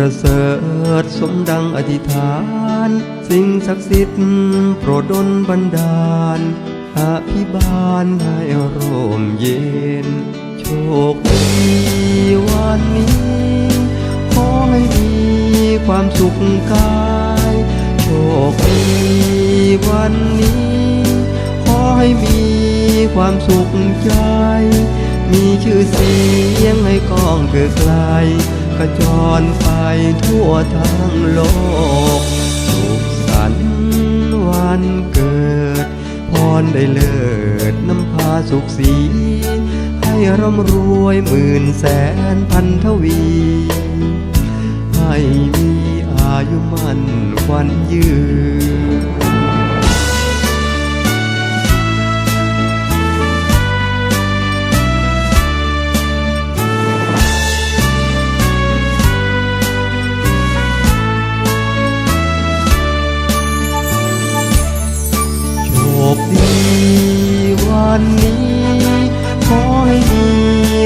ประเสริฐสมดังอธิษฐาน สิ่งศักดิ์สิทธิ์โปรดดลบันดาลอภิบาลให้ร่มเย็น โชคดีวันนี้ ขอให้มีความสุขกาย โชคดีวันนี้ ขอให้มีความสุขใจ มีชื่อเสียงให้ก้องเกิดไกล กระจรไปทั่วทั้งโลก สุขสันต์วันเกิด พรได้เลิศน้ำพาสุขสี ให้ร่ำรวยหมื่นแสนพันทวี ให้มีอายุมันควันยืน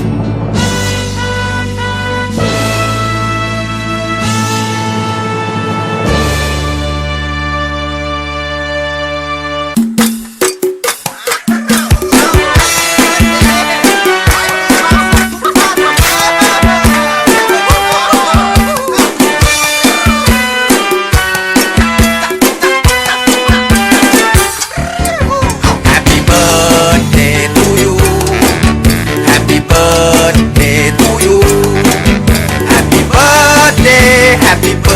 น happy birthday,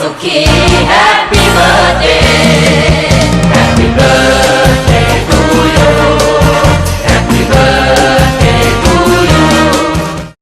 Suki, happy birthday, happy birthday.